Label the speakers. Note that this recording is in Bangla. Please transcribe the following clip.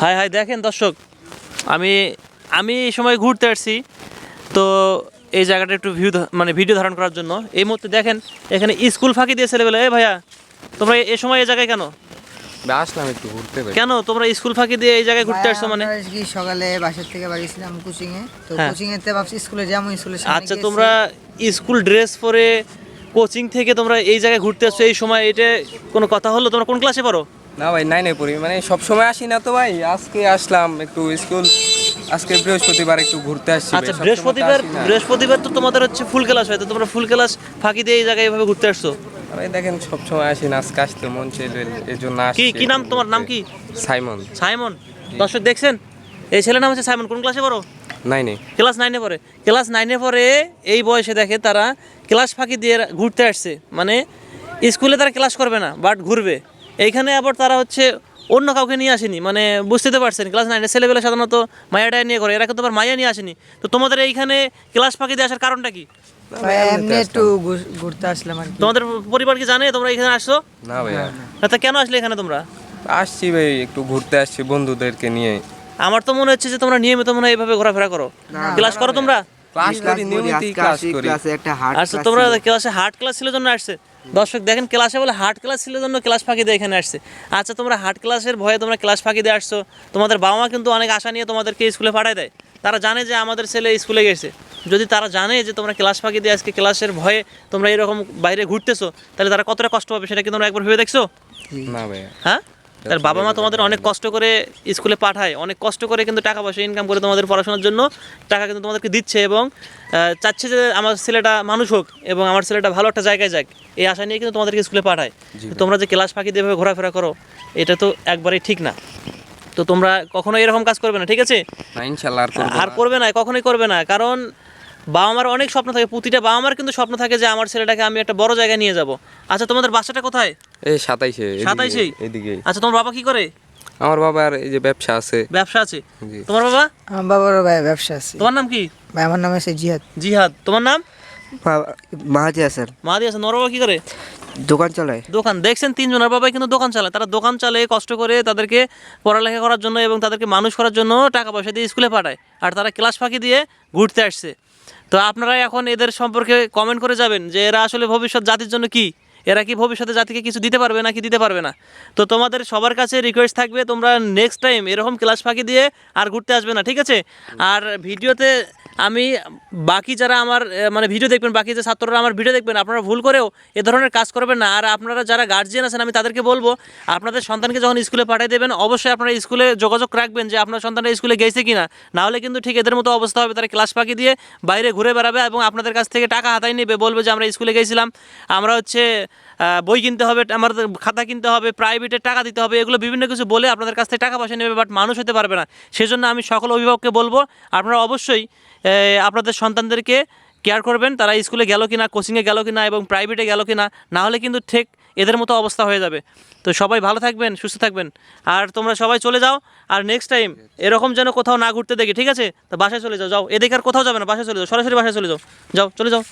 Speaker 1: হাই হাই দেখেন দর্শক আমি আমি এই সময় ঘুরতে আসছি। তো এই জায়গাটা একটু ভিউ মানে ভিডিও ধারণ করার জন্য। এই মুহূর্তে দেখেন এখানে স্কুল ফাঁকি দিয়ে ছেলেবেলা এ ভাইয়া তোমরা এ সময় এই জায়গায় কেন?
Speaker 2: ভাই, আসলাম একটু ঘুরতে
Speaker 1: কেন? তোমরা স্কুল ফাঁকি দিয়ে এই জায়গায় ঘুরতে আসছো মানে?
Speaker 3: সকালে বাসার থেকে বাড়িয়েছিলাম কোচিং এ তো
Speaker 1: হ্যাঁ।
Speaker 3: কোচিং এতে ভাবছি স্কুলে যাব স্কুলে
Speaker 1: আচ্ছা তোমরা স্কুল ড্রেস পরে কোচিং থেকে তোমরা এই জায়গায় ঘুরতে আসছো এই সময় এটা কোনো কথা হলো? তোমরা কোন ক্লাসে পড়ো?
Speaker 2: না ভাই নাইনে পড়ি। মানে সব সময় আসি না তো ভাই। আজকে আসলাম একটু স্কুল। আজকে বৃহস্পতিবার একটু ঘুরতে আসছি
Speaker 1: আচ্ছা বৃহস্পতিবার বৃহস্পতিবার তো তোমাদের হচ্ছে ফুল ক্লাস হয় তো তোমরা ফুল ক্লাস ফাঁকি দিয়ে এই জায়গায় এভাবে ঘুরতে আসছো?
Speaker 2: ভাই দেখেন সব সময় আসি না আজকে আসতে মন চাইল এই জন্য আসছি
Speaker 1: কি কি নাম তোমার? নাম কি?
Speaker 2: সাইমন।
Speaker 1: সাইমন? দর্শক দেখছেন? এই ছেলের নাম হচ্ছে সাইমন কোন ক্লাসে পড়ো?
Speaker 2: নাইনে
Speaker 1: ক্লাস নাইনে পড়ে। ক্লাস নাইনে পড়ে এই বয়সে দেখে তারা ক্লাস ফাঁকি দিয়ে ঘুরতে আসছে। মানে স্কুলে তারা ক্লাস করবে না বাট ঘুরবে। এইখানে আবার তারা হচ্ছে অন্য কাউকে নিয়ে আসেনি মানে বুঝতে তো পারছেন ক্লাস নাইনের ছেলেবেলা সাধারণত মায়াটায় নিয়ে করে এরা কিন্তু আবার মায়া নিয়ে আসেনি। তো তোমাদের এইখানে ক্লাস ফাঁকি দিয়ে আসার কারণটা কি?
Speaker 3: এমনি একটু ঘুরতে আসলাম আর
Speaker 1: তোমাদের পরিবার কি জানে? তোমরা এখানে আসছো?
Speaker 2: না ভাইয়া।
Speaker 1: তা কেন আসলে এখানে তোমরা?
Speaker 2: আসছি ভাই একটু ঘুরতে আসছি বন্ধুদেরকে নিয়ে।
Speaker 1: আমার তো মনে হচ্ছে যে তোমরা নিয়মিত মনে হয় এইভাবে ঘোরাফেরা করো। ক্লাস করো তোমরা?
Speaker 2: ক্লাস করি নিয়মিতই ক্লাস করি।
Speaker 4: ক্লাসে একটা হার্ড
Speaker 1: আচ্ছা তোমরা ক্লাসে হার্ট ক্লাস ছিল জন্য আসছে। দর্শক দেখেন ক্লাসে বলে হার্ট ক্লাস ছিল জন্য ক্লাস ফাঁকি দিয়ে এখানে আসছে। আচ্ছা তোমরা হার্ট ক্লাসের ভয়ে তোমরা ক্লাস ফাঁকি দিয়ে আসছো। তোমাদের বাবা মা কিন্তু অনেক আশা নিয়ে তোমাদেরকে স্কুলে পাঠায় দেয়। তারা জানে যে আমাদের ছেলে স্কুলে গেছে। যদি তারা জানে যে তোমরা ক্লাস ফাঁকি দিয়ে আজকে ক্লাসের ভয়ে তোমরা এরকম বাইরে ঘুরতেছো তাহলে তারা কতটা কষ্ট পাবে সেটা কি তোমরা একবার ভেবে দেখছ?
Speaker 2: না ভাইয়া।
Speaker 1: হ্যাঁ? তার বাবা মা তোমাদের অনেক কষ্ট করে স্কুলে পাঠায় অনেক কষ্ট করে কিন্তু টাকা পয়সা ইনকাম করে তোমাদের পড়াশোনার জন্য টাকা কিন্তু তোমাদেরকে দিচ্ছে এবং চাচ্ছে যে আমার ছেলেটা মানুষ হোক এবং আমার ছেলেটা ভালো একটা জায়গায় যাক এই আশা নিয়ে কিন্তু তোমাদেরকে স্কুলে পাঠায়। তোমরা যে ক্লাস ফাঁকি দিয়ে ঘোরাফেরা করো এটা তো একবারেই ঠিক না। তো তোমরা কখনো এরকম কাজ করবে না ঠিক আছে?
Speaker 2: আর করব না
Speaker 1: কখনোই করবে না কারণ বাবা মার অনেক স্বপ্ন থাকে প্রতিটা বাবা মার কিন্তু স্বপ্ন থাকে যে আমার ছেলেটাকে আমি একটা বড় জায়গায় নিয়ে যাব। আচ্ছা তোমাদের বাচ্চাটা কোথায়?
Speaker 2: এই সাতাইশে
Speaker 1: সাতাইশেই? আচ্ছা তোমার বাবা কি করে?
Speaker 2: আমার বাবার এই যে ব্যবসা আছে।
Speaker 1: ব্যবসা আছে। তোমার বাবা?
Speaker 3: আমার বাবারও ভাই ব্যবসা আছে।
Speaker 1: তোমার নাম কি?
Speaker 3: ভাই আমার নাম আছে জিহাদ।
Speaker 1: জিহাদ। তোমার নাম?
Speaker 4: মাহাজি হাসান।
Speaker 1: মাহাদি হাসান। ওর বাবা কি করে?
Speaker 4: দোকান চালায়।
Speaker 1: দোকান। দেখছেন তিনজনের বাবাই কিন্তু দোকান চালায়। তারা দোকান চালায় কষ্ট করে তাদেরকে পড়ালেখা করার জন্য এবং তাদেরকে মানুষ করার জন্য টাকা পয়সা দিয়ে স্কুলে পাঠায়। আর তারা ক্লাস ফাঁকি দিয়ে ঘুরতে আসছে। তো আপনারা এখন এদের সম্পর্কে কমেন্ট করে যাবেন যে এরা আসলে ভবিষ্যৎ জাতির জন্য কি? এরা কি ভবিষ্যতে জাতিকে কিছু দিতে পারবে না কি দিতে পারবে না? তো তোমাদের সবার কাছে রিকোয়েস্ট থাকবে তোমরা নেক্সট টাইম এরকম ক্লাস ফাঁকি দিয়ে আর ঘুরতে আসবে না, ঠিক আছে? আর ভিডিওতে আমি, বাকি যারা আমার মানে ভিডিও দেখবেন, বাকি যে ছাত্ররা আমার ভিডিও দেখবেন, আপনারা ভুল করেও এ ধরনের কাজ করবেন না। আর আপনারা যারা গার্জিয়ান আছেন, আমি তাদেরকে বলব, আপনাদের সন্তানকে যখন স্কুলে পাঠিয়ে দেবেন, অবশ্যই আপনারা স্কুলে যোগাযোগ রাখবেন যে আপনার সন্তানরা স্কুলে গেছে কি না হলে কিন্তু ঠিক এদের মতো অবস্থা হবে, তারা ক্লাস ফাঁকি দিয়ে বাইরে ঘুরে বেড়াবে এবং আপনাদের কাছ থেকে টাকা হাতায় নেবে। বলবে যে আমরা স্কুলে গেছিলাম, আমরা হচ্ছে বই কিনতে হবে আমাদের খাতা কিনতে হবে প্রাইভেটের টাকা দিতে হবে, এগুলো বিভিন্ন কিছু বলে আপনাদের কাছ থেকে টাকা পয়সা নেবে বাট মানুষ হতে পারবে না। সেজন্য আমি সকল অভিভাবককে বলব, আপনারা অবশ্যই আপনাদের সন্তানদেরকে কেয়ার করবেন, তারা স্কুলে গেল কিনা কোচিংয়ে গেল কি না এবং প্রাইভেটে গেল কিনা, না হলে কিন্তু ঠিক এদের মতো অবস্থা হয়ে যাবে। তো সবাই ভালো থাকবেন, সুস্থ থাকবেন। আর তোমরা সবাই চলে যাও, আর নেক্সট টাইম এরকম যেন কোথাও না ঘুরতে দেখি, ঠিক আছে? তো বাসায় চলে যাও যাও। এদিকে আর কোথাও যাবে না, বাসায় চলে যাও, সরাসরি বাসায় চলে যাও। যাও, চলে যাও।